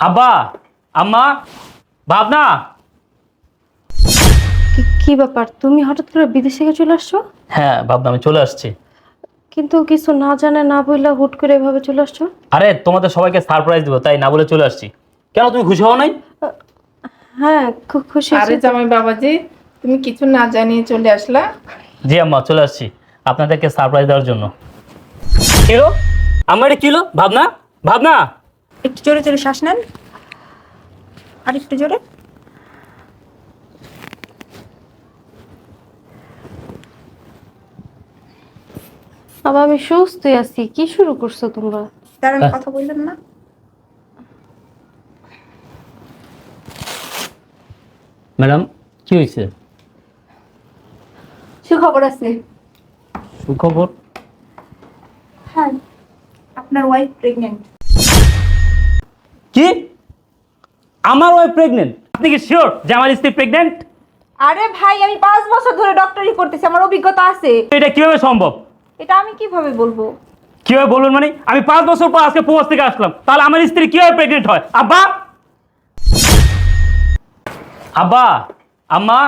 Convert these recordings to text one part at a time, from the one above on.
আব্বা আম্মা ভাবনা? কি- কি ব্যাপার? তুমি হঠাৎ করে বিদেশ থেকে চলে আসছো? হ্যাঁ ভাবনা আমি চলে আসছি। কিন্তু কিছু না জানে না বললে হুট করে এভাবে চলে আসছো? আরে তোমাদের সবাইকে সারপ্রাইজ দিব তাই না বলে চলে আসছি। কেন তুমি খুশি হও নাই? হ্যাঁ খুব খুশি আরে হয়েছি। জামাই বাবাজি তুমি কিছু না জানিয়ে চলে আসলা? জি আম্মা চলে আসছি আপনাদেরকে সারপ্রাইজ দেওয়ার জন্য। কিলো আমার এটা কিলো ভাবনা? ভাবনা? একটু জোরে জোরে শ্বাস নেন। আর একটু জোরে। বাবা আমি সুস্থই আছি। কি শুরু করছ তোমরা? দাঁড়ান হ্যাঁ। কথা বললেন না। ম্যাডাম কি হয়েছে? সুখবর আছে। সুখবর? হ্যাঁ। আপনার ওয়াইফ প্রেগনেন্ট কি? আমার ওয়াইফ প্রেগনেন্ট আপনি কি শিওর যে আমার স্ত্রী প্রেগনেন্ট আরে ভাই আমি পাঁচ বছর ধরে ডক্টরি করতেছি আমার অভিজ্ঞতা আছে। এটা কীভাবে সম্ভব? এটা আমি কীভাবে বলব? কীভাবে বলবেন মানে? আমি পাঁচ বছর পর আজকে প্রবাস থেকে আসলাম। তাহলে আমার স্ত্রী কীভাবে প্রেগনেন্ট হয়? আব্বা! আব্বা! আম্মা!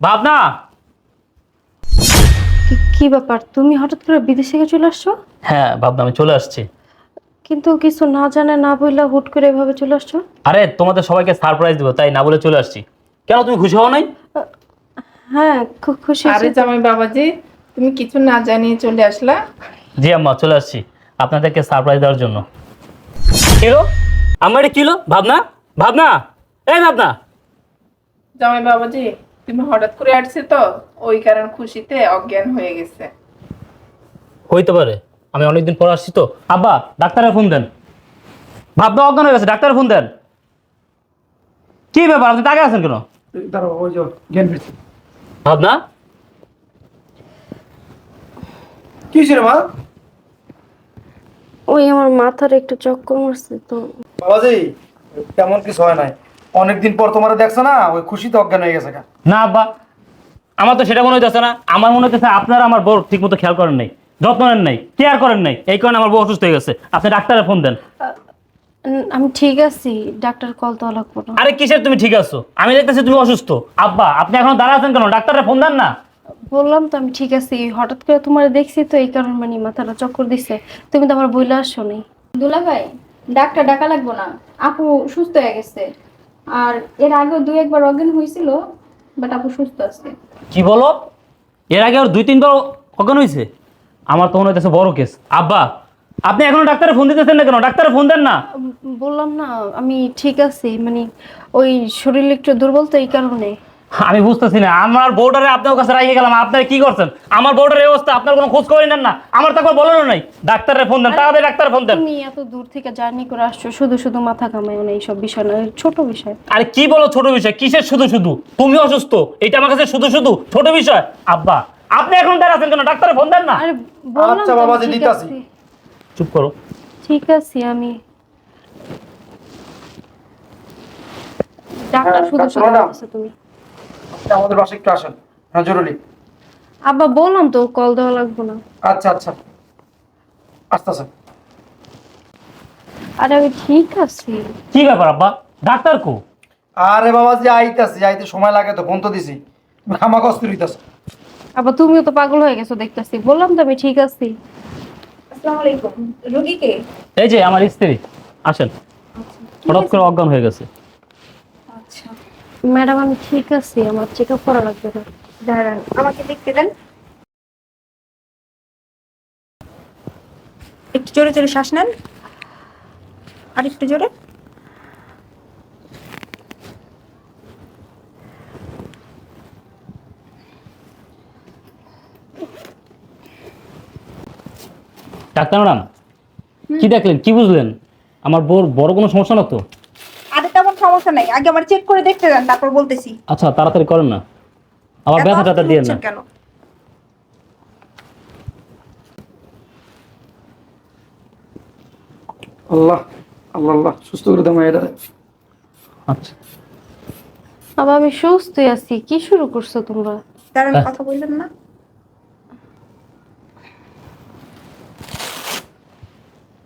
ভাবনা! কি- কি ব্যাপার? তুমি হঠাৎ করে বিদেশ থেকে চলে আসছো? হ্যাঁ ভাবনা আমি চলে আসছি। কিন্তু কিছু না জানে না বললে হুট করে এভাবে চলে আসছো? আরে তোমাদের সবাইকে সারপ্রাইজ দিব তাই না বলে চলে আসছি। কেন তুমি খুশি হও নাই হ্যাঁ খুব খুশি আরে জামাই বাবাজি তুমি কিছু না জানিয়ে চলে আসলা? জি আম্মা চলে আসছি। আপনাদেরকে সারপ্রাইজ দেওয়ার জন্য। কিলো আমার এটা কিলো ভাবনা? ভাবনা? এই ভাবনা! জামাই বাবাজি তুমি হঠাৎ করে আসছে তো ওই কারণ খুশিতে অজ্ঞান হয়ে গেছে। হইতে পারে। আমি অনেকদিন পর আসছি তো। আব্বা ডাক্তারের ফোন দেন। ভাবনা অজ্ঞান হয়ে গেছে ডাক্তারের ফোন দেন। কি ব্যাপার আপনি তাকে আছেন কেন? দাঁড়াও ওই যে জ্ঞান ফিরছে। ভাবনা? কি রে মা? ওই আমার মাথার একটু চক্কর মারছে তো। বাবাজি তেমন কিছু হয় নাই। অনেকদিন পর তোমার দেখছ না ওই খুশিতে অজ্ঞান হয়ে গেছে না আব্বা আমার তো সেটা মনে হইতেছে না। আমার মনে হইতেছে আপনারা আমার বউ ঠিক মতো খেয়াল করেন নাই। যত্ন নেন নাই কেয়ার করেন নাই। এই কারণে আমার বউ অসুস্থ হয়ে গেছে। আপনি ডাক্তারে ফোন দেন। আমি ঠিক আছি ডাক্তার কল তো লাগবো না। আরে কিসের তুমি ঠিক আছো? আমি দেখতেছি তুমি অসুস্থ। আব্বা আপনি এখন দাঁড়া আছেন কেন? ডাক্তারের ফোন দেন না? বললাম তো আমি ঠিক আছি হঠাৎ করে তোমার দেখছি তো এই কারণে মানে মাথাটা চক্কর দিছে। তুমি তো আমার বইলে আসছো নি দুলা ভাই ডাক্তার ডাকা লাগবো না। আপু সুস্থ হয়ে গেছে। আর এর আগেও দুই একবার অজ্ঞান হয়েছিল বাট আপু সুস্থ আছে। কি বলো? এর আগে আর দুই তিনবার অজ্ঞান হয়েছে? আমার তো মনে হইতেছে বড় কেস আব্বা আপনি এখনও ডাক্তারের ফোন দিতেছেন না কেন? ডাক্তারের ফোন দেন না। বললাম না আমি ঠিক আছি মানে ওই শরীর একটু দুর্বল তো এই কারণে। আমি বুঝতেছি না আমার বউটারে আপনার কাছে রাখে গেলাম আপনারা কি করছেন? আমার বউটার এই অবস্থা আপনার কোনো খোঁজ করে নেন না। আমার তো একবার বলেনও নাই। ডাক্তারের ফোন দেন তাড়াতাড়ি ডাক্তারের ফোন দেন। তুমি এত দূর থেকে জার্নি করে আসছো শুধু শুধু মাথা কামায় না এইসব বিষয় না ছোট বিষয়। আরে কি বলো ছোট বিষয়? কিসের শুধু শুধু? তুমি অসুস্থ এটা আমার কাছে শুধু শুধু ছোট বিষয়। আব্বা আপনি এখন দাঁড়াচ্ছেন কেন? ডাক্তারের ফোন দেন না। আরে বললাম আচ্ছা তো আমি বাবাজি, ঠিক দিতাছি। আছি। চুপ করো। ঠিক আছে আমি। ডাক্তার হ্যাঁ, শুধু ডাক্তার শুধু ম্যাডাম। বলতেছো তুমি। আপনি আমাদের বাসায় একটু আসেন। হ্যাঁ জরুরি। আব্বা বললাম তো কল দেওয়া লাগবে না। আচ্ছা আচ্ছা। আসতেছে। আরে আমি ঠিক আছি। কি ব্যাপার আব্বা? ডাক্তার কো? আরে বাবাজি আইতাছি আইতে সময় লাগে তো ফোন তো দিছি। তুমি খামা কষ্ট হইতাছ। আবার তুমিও তো পাগল হয়ে গেছো দেখতেছি। বললাম তো আমি ঠিক আছি। আসসালামু আলাইকুম। রোগীকে এই যে আমার স্ত্রী। আসেন। হঠাৎ করে অজ্ঞান হয়ে গেছে। আচ্ছা। ম্যাডাম আমি ঠিক আছি। আমার চেক আপ করা লাগবে না। দাঁড়ান আমাকে দেখতে দেন। একটু জোরে জোরে শ্বাস নেন। আর একটু জোরে। ডাক্তার ম্যাডাম কি দেখলেন? কি বুঝলেন? আমার বউর বড় কোনো সমস্যা না তো? আরে তেমন সমস্যা নাই। আগে আমার চেক করে দেখতে দেন তারপর বলতেছি। আচ্ছা তাড়াতাড়ি করেন না। আমার ব্যথা অস্থির দিয়ে না। কেন? আল্লাহ আল্লাহ আল্লাহ সুস্থ করে দাও এটা আচ্ছা। আবার আমি সুস্থই আছি। কি শুরু করছ তোমরা? দাঁড়ান হ্যাঁ। কথা বললেন না?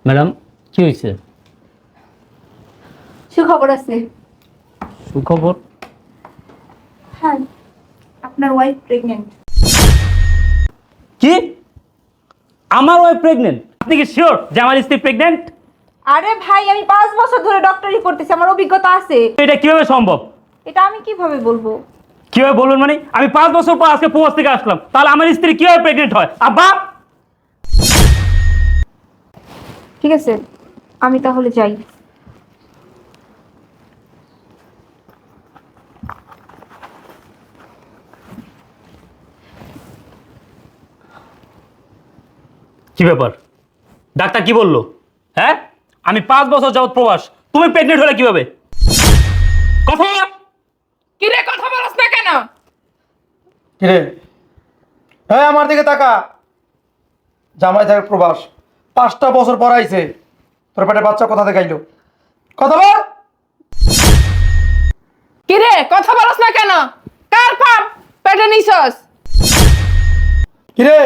ম্যাডাম কি হয়েছে? সুখবর আছে। সুখবর? হ্যাঁ আপনার ওয়াইফ প্রেগনেন্ট কি? আমার ওয়াইফ প্রেগনেন্ট আপনি কি শিওর যে আমার স্ত্রী প্রেগনেন্ট আরে ভাই আমি পাঁচ বছর ধরে ডক্টরি করতেছি আমার অভিজ্ঞতা আছে। এটা কীভাবে সম্ভব? এটা আমি কীভাবে বলব? কীভাবে বলবেন মানে? আমি পাঁচ বছর পর আজকে প্রবাস থেকে আসলাম। তাহলে আমার স্ত্রী কীভাবে প্রেগনেন্ট হয়? আব্বা! ঠিক আছে আমি তাহলে যাই। কি ব্যাপার? ডাক্তার কি বলল? হ্যাঁ? আমি পাঁচ বছর যাবত প্রবাস তুমি প্রেগনেন্ট হলে কীভাবে? কথা। কিরে কথা বলছ না কেন? কিরে? হ্যাঁ আমার দিকে তাকা। জামাই থাকে প্রবাস। পাঁচটা বছর পর আইছে তোর পেটে বাচ্চা কোথা থেকে আইলো? কথা বল। কিরে কথা বলছ না কেন? কার পাপ? পেটে নিছস। কিরে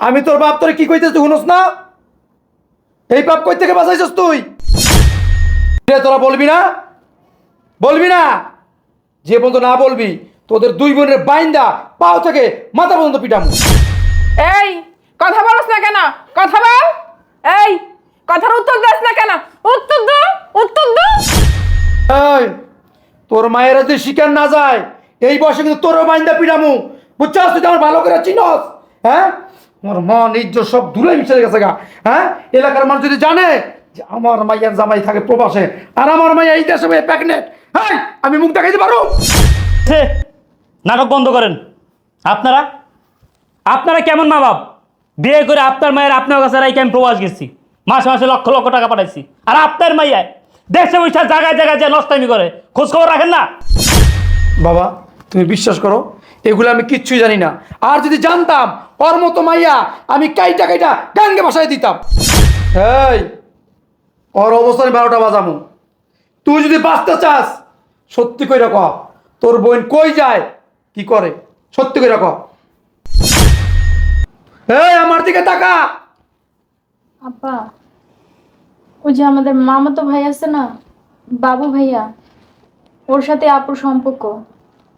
আমি তোর বাপ তোর কি কইতেছ তুই শুনস না? এই পাপ কই থেকে বাঁচাইছস তুই? কিরে তোরা বলবি না? বলবি না? যে পর্যন্ত না বলবি তোদের দুই বোনের বাইন্দা পাও থেকে মাথা পর্যন্ত পিটামু। এই কথা বলছ না কেন? কথা বল। এই কথার উত্তর দাস না কেন? উত্তর দে উত্তর দে। এই তোর মায়ের যদি শিকার না যায় এই বয়সে কিন্তু তোরও বাইন্দা পিটামু বুঝছস তুই আমার ভালো করে চিনস হ্যাঁ? আমার মন ইজ্জত সব দূরে মিশে গেছে গা হ্যাঁ? এলাকার মানুষ যদি জানে যে আমার মাইয়ার জামাই থাকে প্রবাসে আর আমার মাইয়া এই দেশে প্যাকনেট হ্যাঁ আমি মুখ দেখাইতে পারো? নাটক বন্ধ করেন। আপনারা? আপনারা কেমন মা বাপ বিয়ে করে আপনার মায়ের আপনার কাছে রাইকে আমি প্রবাস গেছি। মাসে মাসে লক্ষ লক্ষ টাকা পাঠাইছি। আর আপনার মাইয়ায় দেশে বৈশা জায়গায় জায়গায় যে নষ্টামি করে খোঁজ খবর রাখেন না? বাবা, তুমি বিশ্বাস করো, এগুলো আমি কিচ্ছুই জানি না। আর যদি জানতাম, ওর মতো মাইয়া আমি কাইটা কাইটা গাঙ্গে বাসায় দিতাম। এই, ওর অবস্থানে বারোটা বাজামু। তুই যদি বাঁচতে চাস, সত্যি কই রাখ তোর বোন কই যায়, কি করে? সত্যি কই রাখ এই আমার দিকে তাকা। আব্বা ওই যে আমাদের মামাতো ভাই আছে না বাবু ভাইয়া ওর সাথে আপুর সম্পর্ক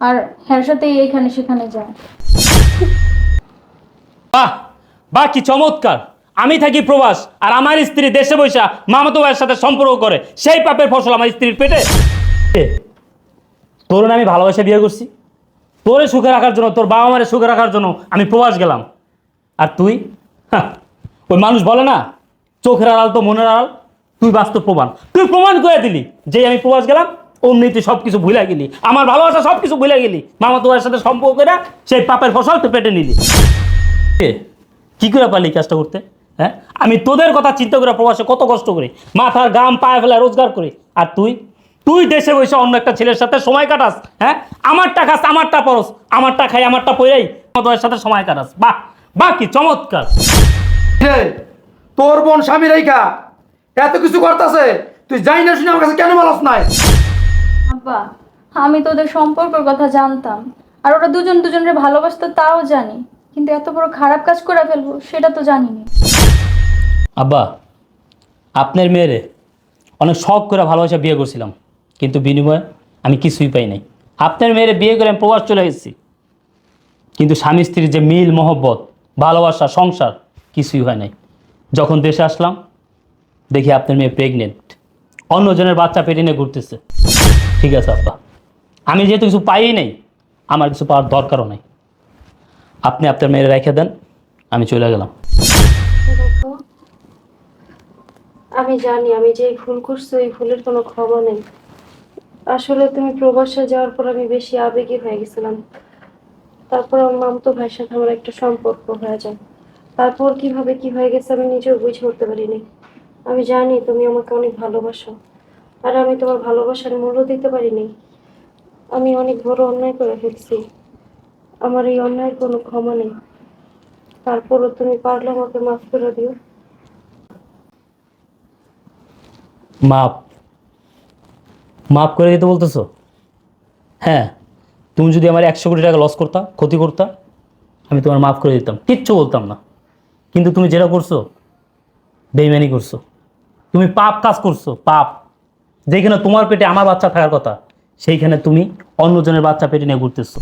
আর হ্যার সাথে এখানে সেখানে যায়। বাহ বাহ কি চমৎকার। আমি থাকি প্রবাস আর আমার স্ত্রী দেশে বৈশা মামাতো ভাইয়ের সাথে সম্পর্ক করে সেই পাপের ফসল আমার স্ত্রীর পেটে। তোর আমি ভালোবাসা বিয়ে করছি। তোরে সুখে রাখার জন্য তোর বাবা মারে সুখে রাখার জন্য আমি প্রবাস গেলাম। আর তুই? হ্যাঁ, ওই মানুষ বলে না চোখের আড়াল তো মনের আড়াল তুই বাস্তব প্রমাণ। তুই প্রমাণ করে দিলি যে আমি প্রবাস গেলাম অমনি তুই সব কিছু ভুলে গেলি। আমার ভালোবাসা সব কিছু ভুলে গেলি। মামা তোমার সাথে সম্পর্ক করে সেই পাপের ফসল তুই পেটে নিলি। কি? করে পারলি কাজটা করতে? হ্যাঁ? আমি তোদের কথা চিন্তা করে প্রবাসে কত কষ্ট করি। মাথার গাম পায়ে ফেলা রোজগার করি। আর তুই? তুই দেশে বসে অন্য একটা ছেলের সাথে সময় কাটাস হ্যাঁ? আমারটা খাস আমারটা পরস আমারটা খাই আমারটা পরেই তোদের সাথে সময় কাটাস। বাহ! বাহ কি চমৎকার। রে, তোর বোন স্বামী রেখা এত কিছু করতেছে তুই যাই না শুনে আমার কাছে কেন বলস নাই? আব্বা আমি তো ওদের সম্পর্কের কথা জানতাম আর ওরা দুজন দুজনের ভালোবাসতো তাও জানি কিন্তু এত বড় খারাপ কাজ করে ফেলব সেটা তো জানিনি। আব্বা আপনার মেয়েরে অনেক শখ করে ভালোবাসা বিয়ে করছিলাম কিন্তু বিনিময়ে আমি কিছুই পাই নাই। আপনার মেয়েরে বিয়ে করে আমি প্রবাস চলে এসেছি কিন্তু স্বামী স্ত্রীর যে মিল মহব্বত ভালোবাসা, সংসার কিছুই হয় নাই। যখন দেশে আসলাম, দেখি আপনার মেয়ে প্রেগনেন্ট অন্যজনের বাচ্চা পেটে নিয়ে ঘুরতেছে। ঠিক আছে, আব্বা। আমি যেহেতু কিছু পাই নাই, আমার কিছু পাওয়ার দরকারও নাই। আপনি আপনার মেয়েরে রেখে দেন, আমি চলে গেলাম। আমি জানি, আমি যে ভুল করছি, ওই ভুলের কোনো ক্ষমা নেই। আসলে তুমি প্রবাসে যাওয়ার পর আমি বেশি আবেগী হয়ে গেছিলাম। তারপর আমার মামতো ভাইয়ের সাথে আমার একটা সম্পর্ক হয়ে যায়। তারপর কীভাবে কি হয়ে গেছে আমি নিজেও বুঝে উঠতে পারিনি। আমি জানি তুমি আমাকে অনেক ভালোবাসো। আর আমি তোমার ভালোবাসার মূল্য দিতে পারিনি। আমি অনেক বড় অন্যায় করে ফেলছি। আমার এই অন্যায়ের কোনো ক্ষমা নেই। তারপরও তুমি পারলে আমাকে মাফ করে দিও। মাপ। মাপ করে দিতে বলতেছো? হ্যাঁ। তুমি যদি আমার একশো কোটি টাকা লস করতা, ক্ষতি করতা, আমি তোমার মাফ করে দিতাম। কিচ্ছু বলতাম না। কিন্তু তুমি যেটা করছ, বেইমানি করছ। তুমি পাপ কাজ করছ, পাপ। যেখানে তোমার পেটে আমার বাচ্চা থাকার কথা, সেইখানে তুমি অন্যজনের বাচ্চা পেটে নিয়ে ঘুরতেছো।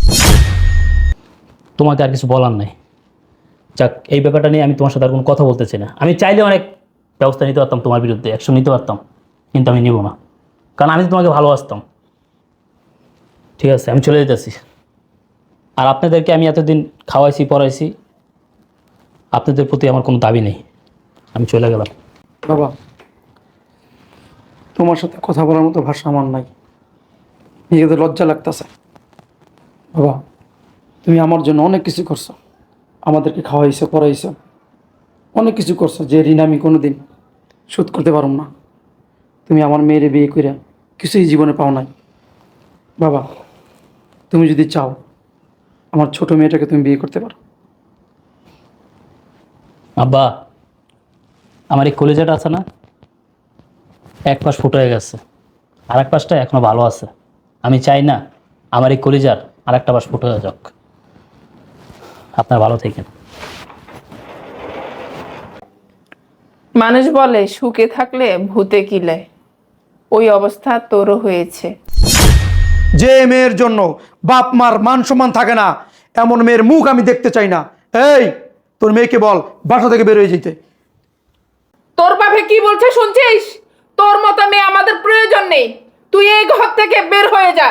তোমাকে আর কিছু বলার নাই। যাক, এই ব্যাপারটা নিয়ে আমি তোমার সাথে আর কোনো কথা বলতে চাই না। আমি চাইলে অনেক ব্যবস্থা নিতে পারতাম তোমার বিরুদ্ধে অ্যাকশন নিতে পারতাম, কিন্তু আমি নিব না। কারণ আমি তোমাকে ভালোবাসতাম। ঠিক আছে, আমি চলে যেতেছি। আর আপনাদেরকে আমি এতদিন খাওয়াইছি, পড়াইছি, আপনাদের প্রতি আমার কোনো দাবি নেই। আমি চলে গেলাম। বাবা, তোমার সাথে কথা বলার মতো ভাষা আমার নাই। নিজেদের লজ্জা লাগতেছে। বাবা, তুমি আমার জন্য অনেক কিছু করছ। আমাদেরকে খাওয়াইছো, পড়াইছো। অনেক কিছু করছ যে ঋণ আমি কোনো দিন শোধ করতে পারব না। তুমি আমার মেয়েরে বিয়ে করে কিছুই জীবনে পাও নাই। বাবা তুমি যদি চাও আমার ছোট মেয়েটাকে তুমি বিয়ে করতে পারো। আব্বা আমার এই কলেজাটা আছে না? এক পাশ ফুটো হয়ে গেছে। আর এক পাশটা এখনও ভালো আছে। আমি চাই না আমার এই কলিজার আর একটা পাশ ফুটো হয়ে যাক। আপনার ভালো থাকেন। মানুষ বলে সুখে থাকলে ভূতে কিলে। ওই অবস্থা তোরও হয়েছে। যে মেয়ের জন্য বাপ মার মান সম্মান থাকে না এমন মেয়ের মুখ আমি দেখতে চাই না। এই তোর মেয়েকে বল বাসা থেকে বের হয়ে যেতে। তোর বাপে কি বলছে শুনছিস? তোর মতো মেয়ে আমাদের প্রয়োজন নেই। তুই এই ঘর থেকে বের হয়ে যা।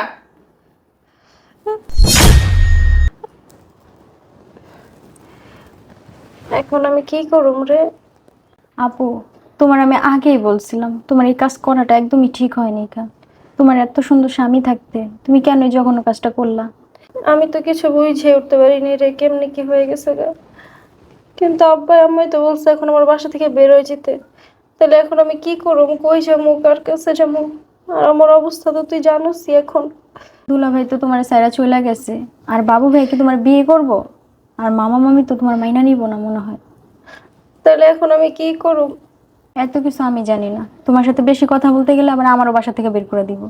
এখন আমি কি করুম রে? আপু তোমার আমি আগেই বলছিলাম তোমার এই কাজ করাটা একদমই ঠিক হয়নি কা তোমার এত সুন্দর স্বামী থাকতে তুমি কেন এই জঘন্য কাজটা করলা? আমি তো কিছু বুঝে উঠতে পারিনি রে কেমনি কি হয়ে গেছে গা? কিন্তু আব্বা আম্মাই তো বলছে এখন আমার বাসা থেকে বের হয়ে যেতে। তাহলে এখন আমি কি করুম? কই যাব কার কাছে যাব আর আমার অবস্থা তো তুই জানোসই এখন। দুলা ভাই তো তোমার সাইরা চলে গেছে আর বাবু ভাই কি তোমার বিয়ে করব? আর মামা মামি তো তোমার মাইনা নিব না মনে হয়। তাহলে এখন আমি কি করুম? এত কিছু আমি জানি না। তোমার সাথে বেশি কথা বলতে গেলে আবার আমারও বাসা থেকে বের করে দিব।